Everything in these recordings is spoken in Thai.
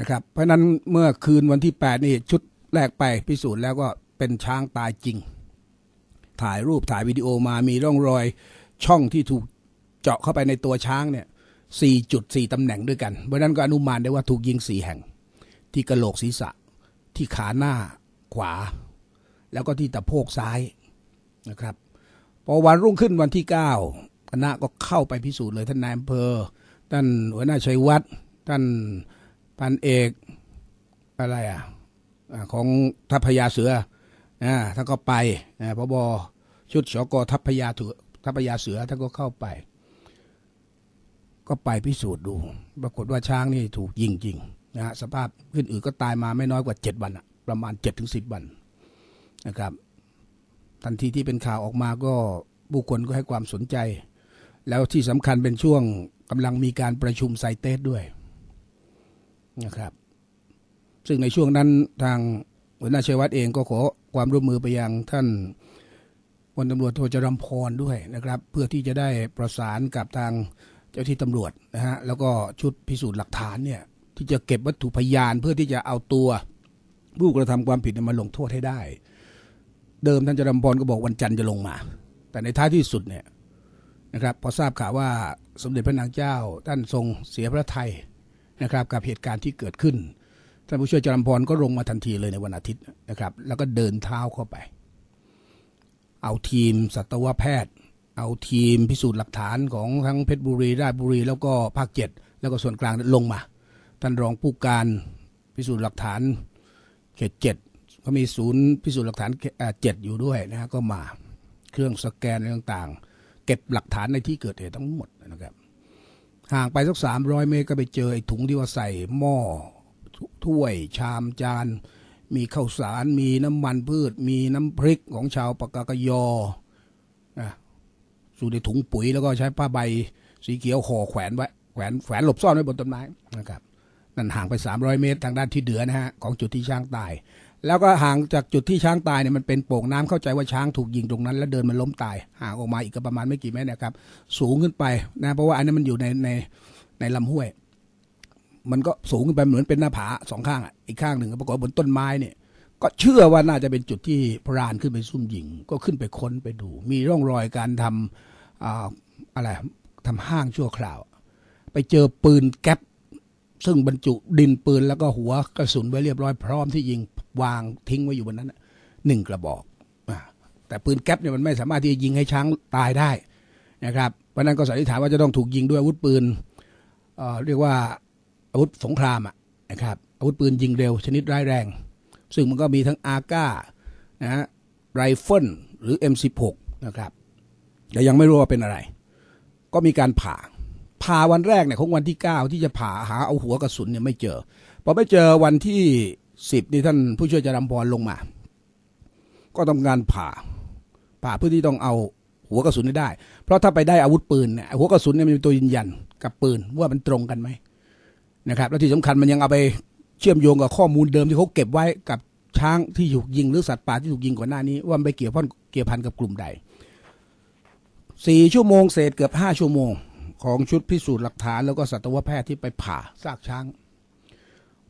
นะครับเพราะนั้นเมื่อคืนวันที่ 8 นี่ชุดแรกไปพิสูจน์แล้วก็เป็นช้างตายจริง ถ่ายรูปถ่ายวิดีโอมามีร่องรอยช่องที่ถูกเจาะเข้าไปในตัวช้างเนี่ยสี่จุดสี่ตำแหน่งด้วยกัน เพราะฉะนั้นก็อนุมานได้ว่าถูกยิงสี่แห่ง ที่กระโหลกศีรษะ ที่ขาหน้าขวา แล้วก็ที่ตะโพกซ้ายนะครับพอวันรุ่งขึ้นวันที่เก้าคณะก็เข้าไปพิสูจน์เลยท่านนายอำเภอท่านหัวหน้าชัยวัฒน์ท่าน พันเอกอะไรอะของทัพพญาเสืออ่าท่านก็ไปนะพบชุดสกทัพพญาถือทัพพญาเสือท่านก็เข้าไป ก็ไปพิสูจน์ดู ปรากฏว่าช้างนี่ถูกยิงจริงนะฮะสภาพขึ้นอื่นก็ตายมาไม่น้อยกว่าเจ็ดวันอะประมาณเจ็ดถึงสิบวันนะครับ ทันทีที่เป็นข่าวออกมาก็ผู้คนก็ให้ความสนใจ แล้วที่สำคัญเป็นช่วงกำลังมีการประชุมไซเตสด้วย นะครับ ซึ่งในช่วงนั้นทางหัวหน้าชัยวัฒน์เองก็ขอความร่วมมือไปยังท่านพลตำรวจโทจรัมพรด้วยนะครับ เพื่อที่จะได้ประสานกับทางเจ้าที่ตำรวจนะฮะแล้วก็ชุดพิสูจน์หลักฐานเนี่ยที่จะเก็บวัตถุพยานเพื่อที่จะเอาตัว ผู้กระทำความผิดมาลงโทษให้ได้ เดิมท่านจรัมพรก็บอกวันจันทร์จะลงมา แต่ในท้ายที่สุดเนี่ยนะครับพอทราบข่าวว่าสมเด็จพระนางเจ้าท่านทรงเสียพระทัย นะครับกับเหตุการณ์ที่เกิดขึ้นท่านผู้ช่วยจรัมพรก็ลงมาทันทีเลยในวันอาทิตย์นะครับ แล้วก็เดินเท้าเข้าไป เอาทีมสัตวแพทย์ เอาทีมพิสูจน์หลักฐานของทั้งเพชรบุรีราชบุรี แล้วก็ภาคเจ็ดแล้วก็ส่วนกลางลงมา ท่านรองผู้การพิสูจน์หลักฐานเขตเจ็ดก็มีศูนย์พิสูจน์หลักฐานเจ็ดอยู่ด้วยนะฮะก็มาเครื่องสแกนต่างๆ เก็บหลักฐานในที่เกิดเหตุทั้งหมดนะครับ ห่างไปสักสามร้อยเมตรก็ไปเจอไอ้ถุงที่ว่าใส่หม้อถ้วยชามจาน มีข้าวสาร มีน้ำมันพืช มีน้ำพริกของชาวปากากยอนะสู่ในถุงปุ๋ยแล้วก็ใช้ผ้าใบสีเขียวห่อแขวนไว้แขวนแขวนหลบซ่อนไว้บนต้นไม้นะครับนั่นห่างไป 300 เมตรทางด้านที่เหนือนะฮะของจุดที่ช้างตาย แล้วก็ห่างจากจุดที่ช้างตายเนี่ยมันเป็นโป่งน้ำเข้าใจว่าช้างถูกยิงตรงนั้น แล้วเดินมันล้มตายห่างออกมาอีกประมาณไม่กี่เมตรนะครับ สูงขึ้นไปนะเพราะว่าอันนั้นมันอยู่ในในในลำห้วย มันก็สูงขึ้นไปเหมือนเป็นหน้าผาสองข้างอะอีกข้างหนึ่งก็ปรากฏบนต้นไม้เนี่ย ก็เชื่อว่าน่าจะเป็นจุดที่พรานขึ้นไปซุ่มยิง ก็ขึ้นไปค้นไปดู มีร่องรอยการทำออะไรทำห้างชั่วคราว ไปเจอปืนแก๊ป ซึ่งบรรจุดินปืนแล้วก็หัวกระสุนไว้เรียบร้อยพร้อมที่ยิงวางทิ้งไว้อยู่บนนั้นหนึ่งกระบอกแต่ปืนแก๊ปเนี่ยมันไม่สามารถที่จะยิงให้ช้างตายได้นะครับเพราะนั้นก็สันนิษฐานว่าจะต้องถูกยิงด้วยอาวุธปืนเเรียกว่าอาวุธสงครามนะครับอาวุธปืนยิงเร็วชนิดร้ายแรง ซึ่งมันก็มีทั้งอาก้านะไรเฟิลหรือ M16 นะครับแต่ยังไม่รู้ว่าเป็นอะไร ก็มีการผ่า ผ่าวันแรกเนี่ยของวันที่ 9 ที่จะผ่าหาเอาหัวกระสุนเนี่ยไม่เจอพอไม่เจอวันที่ 10นี่ท่านผู้ช่วยจารำพรลงมา ก็ต้องการผ่า ผ่าเพื่อที่ต้องเอาหัวกระสุนได้ เพราะถ้าไปได้อาวุธปืนเนี่ยหัวกระสุนเนี่ยมันเป็นตัวยืนยันกับปืนว่ามันตรงกันไหมนะครับแล้วที่สำคัญมันยังเอาไปเชื่อมโยงกับข้อมูลเดิมที่เขาเก็บไว้กับช้างที่ถูกยิงหรือสัตว์ป่าที่ถูกยิงก่อนหน้านี้ ว่ามันไปเกี่ยวพันเกี่ยวพันกับกลุ่มใดสี่ชั่วโมงเศษเกือบห้าชั่วโมง ของชุดพิสูจน์หลักฐานแล้วก็สัตวแพทย์ที่ไปผ่าซากช้าง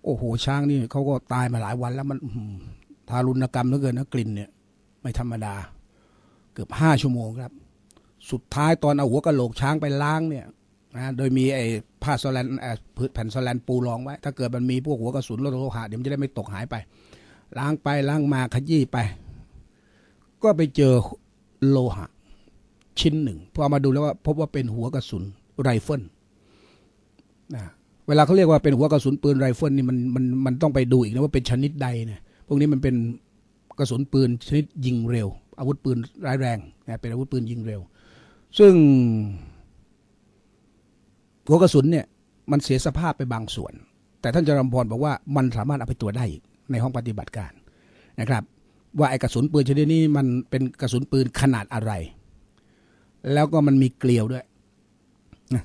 โอ้โห ช้างนี่เขาก็ตายมาหลายวันแล้วมันทารุณกรรมเหลือเกินนะกลิ่นเนี่ย ไม่ธรรมดา เกือบห้าชั่วโมงครับ สุดท้ายตอนเอาหัวกระโหลกช้างไปล้างเนี่ยนะโดยมีไอ้ผ้าสแลนผืนแผ่นสแลนปูรองไว้ ถ้าเกิดมันมีพวกหัวกระสุนโลหะเดี๋ยวมันจะได้ไม่ตกหายไป ล้างไปล้างมาขยี้ไป ก็ไปเจอโลหะ ชิ้นหนึ่งพอมาดูแล้วว่าพบว่าเป็นหัวกระสุน ไรเฟิลนะเวลาเขาเรียกว่าเป็นหัวกระสุนปืนไรเฟิลนี่มันมันมันต้องไปดูอีกนะว่าเป็นชนิดใดเนี่ยพวกนี้มันเป็นกระสุนปืนชนิดยิงเร็ว อาวุธปืนร้ายแรงนะเป็นอาวุธปืนยิงเร็ว ซึ่ง หัวกระสุนเนี่ยมันเสียสภาพไปบางส่วน แต่ท่านจรำพรบอกว่ามันสามารถเอาไปตรวจได้อีกในห้องปฏิบัติการนะครับ ว่าไอ้กระสุนปืนชนิดนี้มันเป็นกระสุนปืนขนาดอะไร แล้วก็มันมีเกลียวด้วย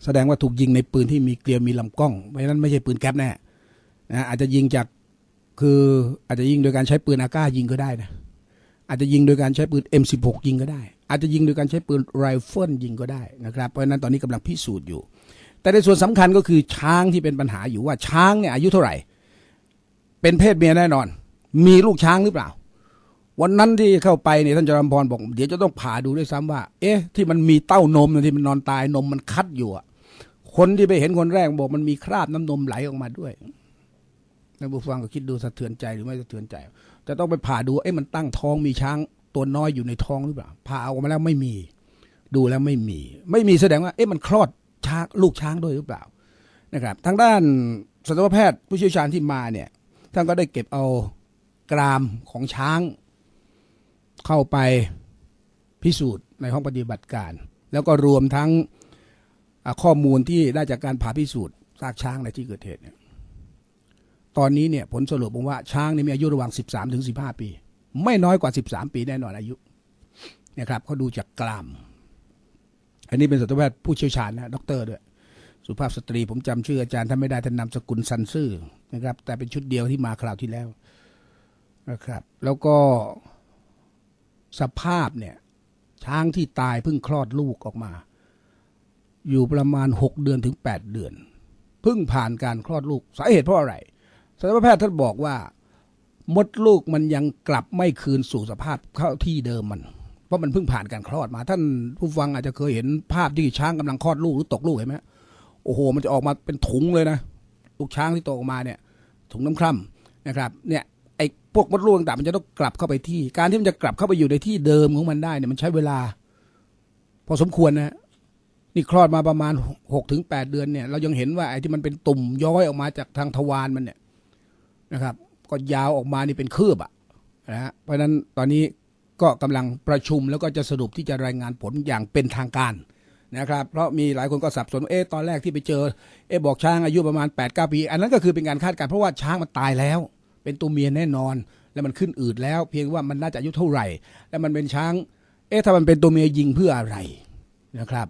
แสดงว่าถูกยิงในปืนที่มีเกลียวมีลำกล้องเพราะฉะนั้นไม่ใช่ปืนแก๊ปแน่นะอาจจะยิงจากคืออาจจะยิงโดยการใช้ปืนอาก้ายิงก็ได้นะอาจจะยิงโดยการใช้ปืน M16 ยิงก็ได้ อาจจะยิงโดยการใช้ปืนไรเฟิลยิงก็ได้นะครับ เพราะฉะนั้นตอนนี้กำลังพิสูจน์อยู่ แต่ในส่วนสำคัญก็คือช้างที่เป็นปัญหาอยู่ว่าช้างเนี่ยอายุเท่าไหร่ เป็นเพศเมียแน่นอน มีลูกช้างหรือเปล่า วันนั้นที่เข้าไปเนี่ยท่านจรัมพรบอก เดี๋ยวจะต้องผ่าดูด้วยซ้ำว่า เอ๊ะ ที่มันมีเต้านมนะที่มันนอนตายนมมันคัดอยู่อะคนที่ไปเห็นคนแรกบอกมันมีคราบน้ำนมไหลออกมาด้วยท่านผู้ฟังก็คิดดูสะเทือนใจหรือไม่สะเทือนใจ จะต้องไปผ่าดูเอ๊ะมันตั้งท้องมีช้างตัวน้อยอยู่ในท้องหรือเปล่าผ่าออกมาแล้วไม่มี ดูแล้วไม่มี ไม่มีแสดงว่า เอ๊ะมันคลอดช้างลูกช้างด้วยหรือเปล่านะครับ ทางด้านสัตวแพทย์ผู้เชี่ยวชาญที่มาเนี่ยท่านก็ได้เก็บเอากรามของช้าง เข้าไปพิสูจน์ในห้องปฏิบัติการ แล้วก็รวมทั้งข้อมูลที่ได้จากการผ่าพิสูจน์ซากช้างในที่เกิดเหตุเนี่ยตอนนี้เนี่ยผลสรุปบอกว่าช้างนี่มีอายุระหว่าง 13ถึง15 ปี ไม่น้อยกว่า 13 ปีแน่นอนอายุนะครับเขาดูจากกราม อันนี้เป็นสัตวแพทย์ผู้เชี่ยวชาญนะด็อกเตอร์ด้วย สุภาพสตรีผมจำชื่ออาจารย์ท่านไม่ได้ท่านนามสกุลซันซื่อนะครับ แต่เป็นชุดเดียวที่มาคราวที่แล้วนะครับ แล้วก็ สภาพเนี่ย ช้างที่ตายเพิ่งคลอดลูกออกมา อยู่ประมาณหกเดือนถึงแปดเดือนเพิ่งผ่านการคลอดลูกสาเหตุเพราะอะไรสัตวแพทย์ท่านบอกว่า มดลูกมันยังกลับไม่คืนสู่สภาพเข้าที่เดิมมัน เพราะมันเพิ่งผ่านการคลอดมา ท่านผู้ฟังอาจจะเคยเห็นภาพที่ช้างกำลังคลอดลูกหรือตกลูกเห็นไหมโอ้โห มันจะออกมาเป็นถุงเลยนะลูกช้างที่โตออกมาเนี่ย ถุงน้ำคร่ำนะครับ เนี่ย พวกมดลูกต่างมันจะต้องกลับเข้าไปที่ การที่มันจะกลับเข้าไปอยู่ในที่เดิมของมันได้เนี่ยมันใช้เวลา พอสมควรนะนี่คลอดมาประมาณหกถึงแปดเดือนเนี่ยเรายังเห็นว่าไอ้ที่มันเป็นตุ่มย้อยออกมาจากทางทวารมันเนี่ยนะครับ ก็ยาวออกมานี่เป็นคืบอะนะฮะเพราะฉะนั้นตอนนี้ก็กำลังประชุมแล้วก็จะสรุปที่จะรายงานผลอย่างเป็นทางการนะครับ เพราะมีหลายคนก็สับสนเอ๊ะตอนแรกที่ไปเจอเอ๊ะบอกช้างอายุประมาณ8ปดปี อันนั้นก็คือเป็นการคาดการณ์เพราะว่าช้างมันตายแล้ว เป็นตัวเมียแน่นอน แล้วมันขึ้นอืดแล้ว เพียงว่ามันน่าจะอายุเท่าไหร่ แล้วมันเป็นช้าง เอ๊ะถ้ามันเป็นตัวเมียยิงเพื่ออะไรนะครับ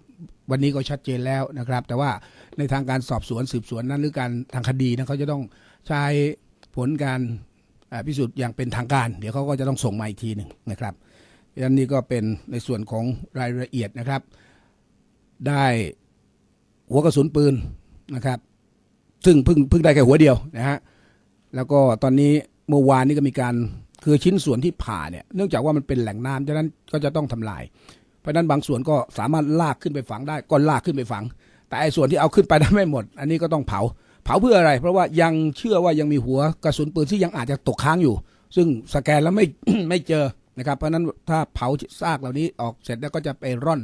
วันนี้ก็ชัดเจนแล้วนะครับ แต่ว่าในทางการสอบสวนสืบสวนนั้นหรือการทางคดีนะเขาจะต้องใช้ผลการพิสูจน์อย่างเป็นทางการ เดี๋ยวเขาก็จะต้องส่งมาอีกทีหนึ่งนะครับอันนี้ก็เป็นในส่วนของรายละเอียดนะครับ ได้หัวกระสุนปืนนะครับ ซึ่งเพิ่งเพิ่งได้แค่หัวเดียวนะฮะ แล้วก็ตอนนี้เมื่อวานนี้ก็มีการคือชิ้นส่วนที่ผ่าเนี่ยเนื่องจากว่ามันเป็นแหล่งน้ำฉะนั้นก็จะต้องทำลาย เพราะนั้นบางส่วนก็สามารถลากขึ้นไปฝังได้ก็ลากขึ้นไปฝัง แต่ไอ้ส่วนที่เอาขึ้นไปได้ไม่หมด อันนี้ก็ต้องเผา เผาเพื่ออะไร เพราะว่ายังเชื่อว่ายังมีหัวกระสุนปืนที่ยังอาจจะตกค้างอยู่ ซึ่งสแกนแล้วไม่ไม่เจอนะครับเพราะฉะนั้นถ้าเผาซากเหล่านี้ออกเสร็จแล้วก็จะไปร่อน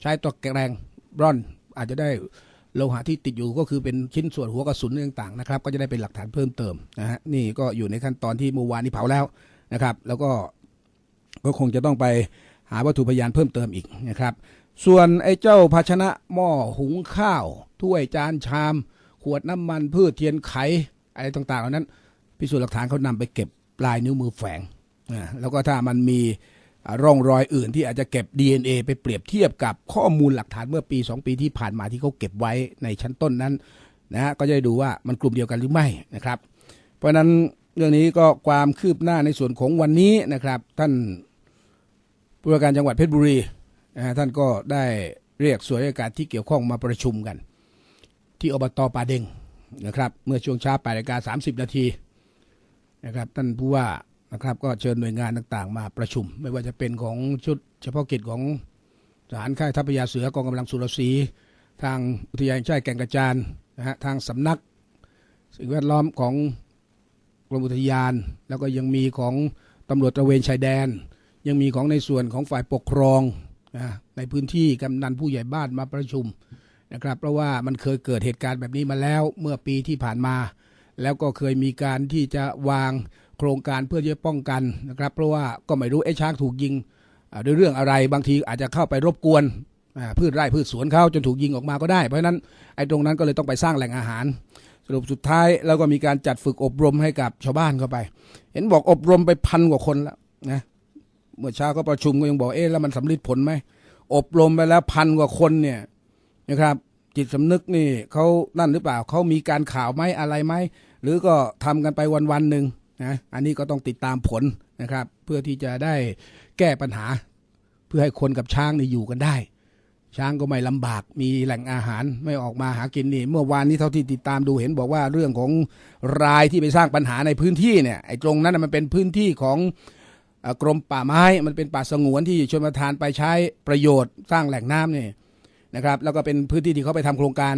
ใช้ตัวแกรงร่อนอาจจะได้ โลหะที่ติดอยู่ก็คือเป็นชิ้นส่วนหัวกระสุนต่างๆนะครับ ก็จะได้เป็นหลักฐานเพิ่มเติมนะฮะนี่ก็อยู่ในขั้นตอนที่เมื่อวานนี้เผาแล้วนะครับ แล้วก็ก็คงจะต้องไปหาวัตถุพยานเพิ่มเติมอีกนะครับ ส่วนไอ้เจ้าภาชนะหม้อหุงข้าว ถ้วยจานชาม ขวดน้ำมันพืชเทียนไขอะไรต่างๆเหล่านั้น พิสูจน์หลักฐานเขานำไปเก็บลายนิ้วมือแฝงนะแล้วก็ถ้ามันมี ร่องรอยอื่นที่อาจจะเก็บ DNA ไปเปรียบเทียบกับข้อมูลหลักฐานเมื่อปี 2 ปีที่ผ่านมาที่เขาเก็บไว้ในชั้นต้นนั้นนะก็จะได้ดูว่ามันกลุ่มเดียวกันหรือไม่นะครับ เพราะฉะนั้นเรื่องนี้ก็ความคืบหน้าในส่วนของวันนี้นะครับ ท่านผู้ว่าการจังหวัดเพชรบุรีนะฮะท่านก็ได้เรียกส่วนราชการที่เกี่ยวข้องมาประชุมกัน ที่อบตป่าเด้งนะครับ เมื่อช่วงเช้า8นาฬิกา30 นาทีนะครับ ท่านผู้ว่า นะครับ ก็เชิญหน่วยงานต่างๆ มาประชุม ไม่ว่าจะเป็นของชุดเฉพาะกิจของทหารค่ายทัพพยาเสือกองกำลังสุรศรีทางอุทยานแห่งชาติแก่งกระจานนะฮะทางสำนัก สิ่งแวดล้อมของกรมอุทยาน แล้วก็ยังมีของตำรวจตระเวนชายแดน ยังมีของในส่วนของฝ่ายปกครองนะในพื้นที่กำนันผู้ใหญ่บ้านมาประชุมนะครับ เพราะว่ามันเคยเกิดเหตุการณ์แบบนี้มาแล้วเมื่อปีที่ผ่านมา แล้วก็เคยมีการที่จะวาง โครงการเพื่อจะป้องกันนะครับ เพราะว่าก็ไม่รู้ไอ้ช้างถูกยิงด้วยเรื่องอะไรบางทีอาจจะเข้าไปรบกวนพืชไร่พืชสวนเขาจนถูกยิงออกมาก็ได้ เพราะนั้นไอ้ตรงนั้นก็เลยต้องไปสร้างแหล่งอาหาร สรุปสุดท้ายแล้วก็มีการจัดฝึกอบรมให้กับชาวบ้านเข้าไป เห็นบอกอบรมไปพันกว่าคนแล้วนะเมื่อเช้าก็ประชุมก็ยังบอกเอ๊ะแล้วมันสำลิดผลไหมอบรมไปแล้วพันกว่าคนเนี่ยนะครับ จิตสำนึกนี่เขานั่นหรือเปล่าเขามีการข่าวไหมอะไรไหมหรือก็ทำกันไปวันวันหนึ่ง นะอันนี้ก็ต้องติดตามผลนะครับ เพื่อที่จะได้แก้ปัญหา เพื่อให้คนกับช้างนี่อยู่กันได้ ช้างก็ไม่ลำบากมีแหล่งอาหารไม่ออกมาหากินนี่ เมื่อวานนี้เท่าที่ติดตามดูเห็นบอกว่าเรื่องของรายที่ไปสร้างปัญหาในพื้นที่เนี่ยไอ้ตรงนั้นมันเป็นพื้นที่ของกรมป่าไม้มันเป็นป่าสงวนที่ชนประทานไปใช้ประโยชน์ สร้างแหล่งน้ำนี่นะครับ แล้วก็เป็นพื้นที่ที่เขาไปทำโครงการ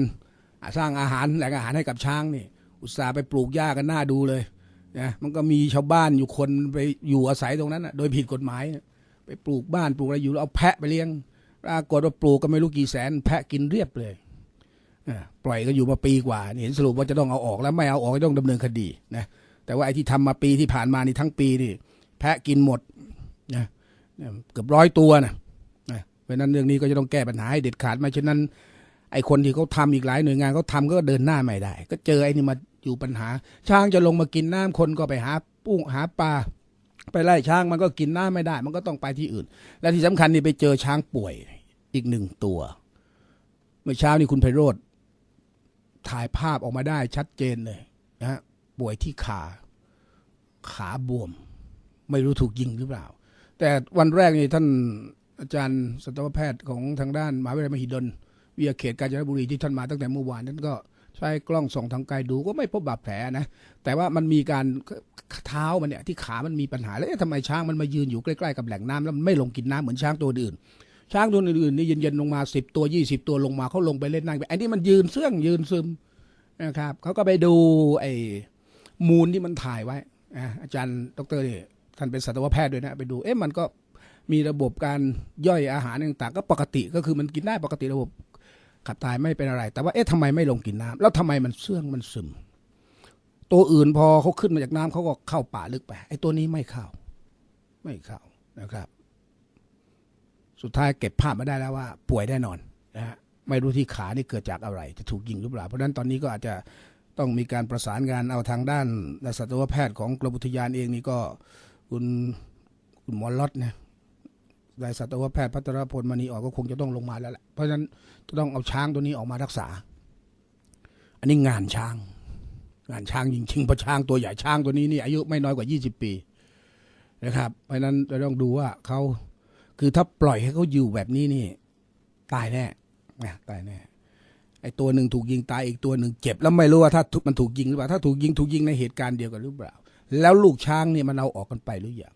สร้างอาหารแหล่งอาหารให้กับช้างนี่ อุตส่าห์ไปปลูกหญ้ากันหน้าดูเลย นะมันก็มีชาวบ้านอยู่คนไปอยู่อาศัยตรงนั้นนะโดยผิดกฎหมายนะไปปลูกบ้านปลูกอะไรอยู่แล้วเอาแพะไปเลี้ยงปรากฏว่าปลูกก็ไม่รู้กี่แสน แพะกินเรียบเลยปล่อยก็อยู่มาปีกว่าเห็นสรุปว่าจะต้องเอาออกแล้วไม่เอาออกก็ต้องดำเนินคดีนะแต่ว่าไอ้ที่ทำมาปีที่ผ่านมานี่ทั้งปีนี่แพะกินหมดนะเกือบร้อยตัวนะเพราะนั้นเรื่องนี้ก็จะต้องแก้ปัญหาให้เด็ดขาดไม่เช่นนั้น ไอ้คนที่เขาทำอีกหลายหน่วยงานเขาทำก็เดินหน้าไม่ได้ ก็เจอไอ้นี่มา อยู่ปัญหา ช้างจะลงมากินน้ำคนก็ไปหาปุ้งหาปลาไปไล่ช้างมันก็กินน้ำไม่ได้ มันก็ต้องไปที่อื่น และที่สำคัญนี่ไปเจอช้างป่วยอีกหนึ่งตัว เมื่อเช้านี่คุณไพโรธถ่ายภาพออกมาได้ชัดเจนเลยนะฮะป่วยที่ขา ขาบวม ไม่รู้ถูกยิงหรือเปล่า แต่วันแรกนี่ท่านอาจารย์สัตวแพทย์ของทางด้านมหาวิทยาลัยมหิดลวิทยาเขตกาญจนบุรีที่ท่านมาตั้งแต่เมื่อวานนั้นก็ ใช้กล้องส่องทางไกลดูก็ไม่พบบาดแผลนะ แต่ว่ามันมีการเท้ามันเนี่ยที่ขามันมีปัญหาแล้วทำไมช้างมันมายืนอยู่ใกล้ๆกับแหล่งน้ำแล้วมันไม่ลงกินน้ำเหมือนช้างตัวอื่น ช้างตัวอื่นๆนี่เย็นๆลงมาสิบตัวยี่สิบตัวลงมาเขาลงไปเล่นน้ำไปไอ้นี่มันยืนเสื่องยืนซึมนะครับเขาก็ไปดูไอ้มูลที่มันถ่ายไว้อาจารย์ดรนี่ท่านเป็นสัตวแพทย์ด้วยนะไปดูเอ๊ะมันก็มีระบบการย่อยอาหารต่างๆ ก็ปกติก็คือมันกินได้ปกติระบบ ขับถ่ายไม่เป็นอะไร แต่ว่าเอ๊ะทำไมไม่ลงกินน้ำแล้วทำไมมันเสื่องมันซึม ตัวอื่นพอเขาขึ้นมาจากน้ำเขาก็เข้าป่าลึกไปไอ้ตัวนี้ไม่เข้า ไม่เข้านะครับ สุดท้ายเก็บภาพมาได้แล้วว่า ป่วยแน่นอนนะฮะไม่รู้ที่ขานี่เกิดจากอะไร จะถูกยิงหรือเปล่า เพราะฉะนั้นตอนนี้ก็อาจจะต้องมีการประสานงานเอาทางด้านสัตวแพทย์ของกรมอุทยานเองนี่ก็คุณคุณหมอล็อตนะ นายสัตวแพทย์พัทรพลมณีออกก็คงจะต้องลงมาแล้วแหละเพราะฉะนั้นจะต้องเอาช้างตัวนี้ออกมารักษา อันนี้งานช้าง งานช้างจริงๆเพราะช้างตัวใหญ่ช้างตัวนี้นี่อายุไม่น้อยกว่า 20 ปีนะครับ เพราะฉะนั้นเราต้องดูว่าเขาคือถ้าปล่อยให้เขาอยู่แบบนี้นี่ ตายแน่ตายแน่ไอ้ตัวหนึ่งถูกยิงตายอีกตัวหนึ่งเจ็บแล้วไม่รู้ว่าถ้ามันถูกยิงหรือเปล่าถ้าถูกยิงถูกยิงในเหตุการณ์เดียวกันหรือเปล่า แล้วลูกช้างเนี่ยมันเอาออกกันไปหรือยัง